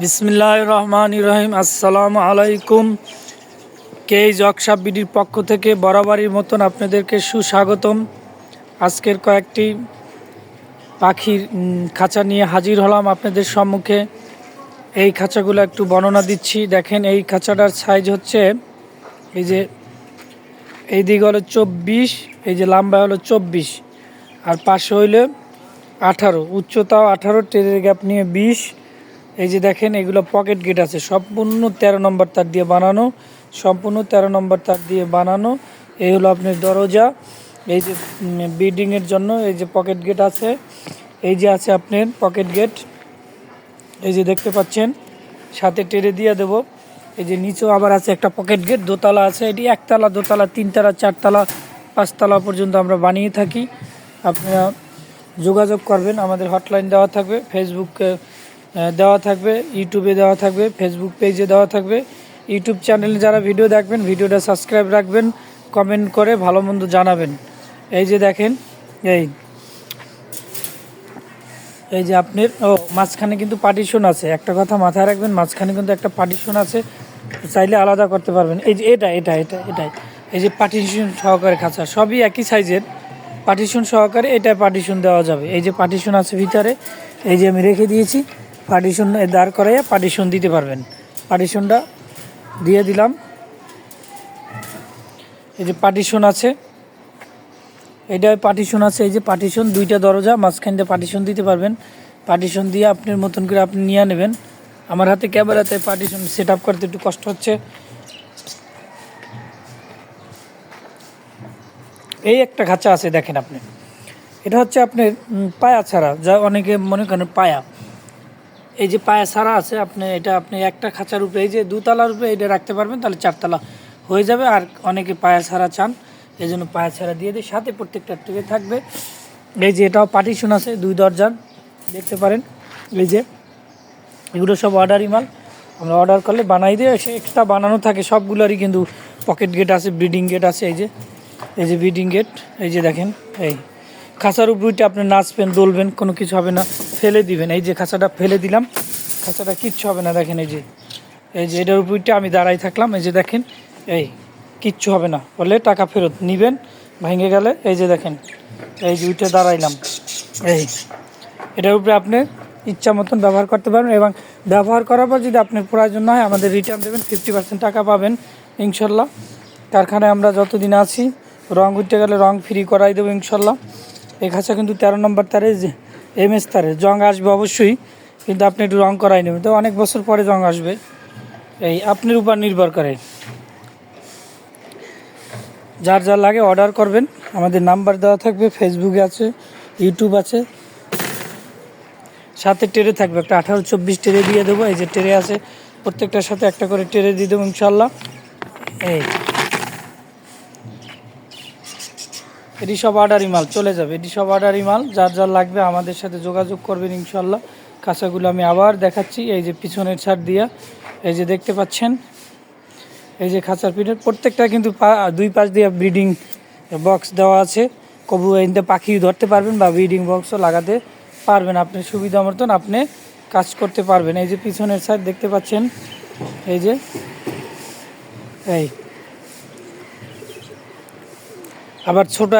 বিসমিল্লাহ রহমান রহিম আসসালামু আলাইকুম কে জকসাব বিডির পক্ষ থেকে বরাবরই মতন আপনাদেরকে সুস্বাগতম। আজকের কয়েকটি পাখির খাঁচা নিয়ে হাজির হলাম আপনাদের সম্মুখে। এই খাঁচাগুলো একটু বর্ণনা দিচ্ছি। দেখেন, এই খাঁচাটার সাইজ হচ্ছে, এই যে, এই দিক হলো চব্বিশ, এই যে লম্বা হলো চব্বিশ। আর পাশে হইলে আঠারো। উচ্চতাও আঠারো, টেরের গ্যাপ নিয়ে বিশ। এই যে দেখেন, এগুলো পকেট গেট আছে। সম্পূর্ণ তেরো নম্বর তার দিয়ে বানানো। সম্পূর্ণ তেরো নম্বর তার দিয়ে বানানো। এই হলো আপনার দরজা। এই যে বিল্ডিংয়ের জন্য এই যে পকেট গেট আছে। এই যে আছে আপনার পকেট গেট এই যে দেখতে পাচ্ছেন, সাথে টেরে দিয়ে দেবো। এই যে নিচেও আবার আছে একটা পকেট গেট দোতলা আছে। এটি একতলা, দোতলা, তিনতলা, চারতলা, পাঁচতলা পর্যন্ত আমরা বানিয়ে থাকি। আপনারা যোগাযোগ করবেন, আমাদের হটলাইন দেওয়া থাকবে। ফেসবুকে দেওয়া থাকবে, ইউটিউবে দেওয়া থাকবে ফেসবুক পেজে দেওয়া থাকবে। ইউটিউব চ্যানেলে যারা ভিডিও দেখবেন ভিডিওটা সাবস্ক্রাইব রাখবেন কমেন্ট করে ভালো মন্দ জানাবেন। এই যে দেখেন, এই। এই যে আপনার, ও, মাঝখানে কিন্তু পার্টিশন আছে। একটা কথা মাথায় রাখবেন, মাঝখানে কিন্তু একটা পার্টিশন আছে। চাইলে আলাদা করতে পারবেন। এই যে এটা এটা এটা, এটাই। এই যে পার্টিশন সহকারে খাঁচা, সবই একই সাইজের পার্টিশন সহকারে এটা পার্টিশন দেওয়া যাবে। এই যে পার্টিশন আছে ভিতরে, এই যে আমি রেখে দিয়েছি। পার্টিশন দাঁড় করাইয়া পার্টিশন দিতে পারবেন। পার্টিশনটা দিয়ে দিলাম। এই যে পার্টিশন আছে এটা পার্টিশন আছে, এই যে পার্টিশন, দুইটা দরজা, মাঝখান দিয়ে পার্টিশন দিতে পারবেন। পার্টিশন দিয়ে আপনার মতন করে আপনি নিয়ে নেবেন। আমার হাতে ক্যামেরাতে পার্টিশন সেট আপ করতে একটু কষ্ট হচ্ছে। এই একটা খাঁচা আছে, দেখেন আপনি। এটা হচ্ছে আপনার পায়া ছাড়া, যা অনেকে মনে করেন পায়া। এই যে পায়া ছাড়া আছে, আপনি এটা আপনি একটা খাঁচার উপরে এই যে দুতলার উপরে এটা রাখতে পারবেন, তাহলে চারতলা হয়ে যাবে। আর অনেকে পায়া ছাড়া চান, এই জন্য পায়া ছাড়া দিয়ে দিই। সাথে প্রত্যেকটা ট্রে থাকবে। এই যে এটাও পার্টিশন আছে, দুই দরজার, দেখতে পারেন। এই যে এগুলো সব অর্ডারই মাল, আমরা অর্ডার করলে বানাই দিয়ে সে এক্সট্রা বানানো থাকে, সবগুলোরই কিন্তু পকেট গেট আছে ব্রিডিং গেট আছে, এই যে এই যে ব্রিডিং গেট এই যে দেখেন, এই খাঁচার উপরটা আপনি নাচবেন, দোলবেন, কোনো কিছু হবে না, ফেলে দিবেন। এই যে খাঁচাটা ফেলে দিলাম, খাঁচাটা কিচ্ছু হবে না, দেখেন এই যে এই যে এটার উপরটা আমি দাঁড়াই থাকলাম, এই যে দেখেন, এই কিচ্ছু হবে না। বলে টাকা ফেরত নিবেন, ভেঙে গেলে, এই যে দেখেন, এই যে উঠে দাঁড়াইলাম। এই, এটার উপরে আপনি ইচ্ছা মতন ব্যবহার করতে পারবেন এবং ব্যবহার করার পর যদি আপনার প্রয়োজন হয়, আমাদের রিটার্ন দেবেন ফিফটি পার্সেন্ট টাকা পাবেন, ইনশাল্লাহ। কারখানায় আমরা যতদিন আছি, রং উঠতে গেলে রং ফ্রি করাই দেবো, ইনশাল্লাহ। এই খাঁচা কিন্তু তেরো নম্বর তারে এম এস তারে। জং আসবে অবশ্যই, কিন্তু আপনি একটু রং করাই নেবেন। তো অনেক বছর পরে জং আসবে। এই আপনার উপর নির্ভর করে। যার যার লাগে অর্ডার করবেন। আমাদের নাম্বার দেওয়া থাকবে ফেসবুকে আছে ইউটিউব আছে। সাথে টেরে থাকবে, একটা আঠারো চব্বিশ টেরে দিয়ে দেবো। এই যে টেরে আছে, প্রত্যেকটার সাথে একটা করে টেরে দিয়ে দেবো, ইনশাল্লাহ। এই এটি সব অর্ডারই মাল, চলে যাবে। এটি সব অর্ডারই মাল, যার যার লাগবে আমাদের সাথে যোগাযোগ করবেন ইনশাল্লাহ কাঁচাগুলো আমি আবার দেখাচ্ছি, এই যে পিছনের ছাড় দিয়া, এই যে দেখতে পাচ্ছেন, এই যে খাঁচার পিঠের প্রত্যেকটা কিন্তু দুই পাশ দিয়ে ব্রিডিং বক্স দেওয়া আছে। কবু এনতে পাখি ধরতে পারবেন বা ব্রিডিং বক্সও লাগাতে পারবেন। আপনি সুবিধা মতন আপনি কাজ করতে পারবেন। এই যে পিছনের সাইড দেখতে পাচ্ছেন, এই যে, এই। আবার ছোট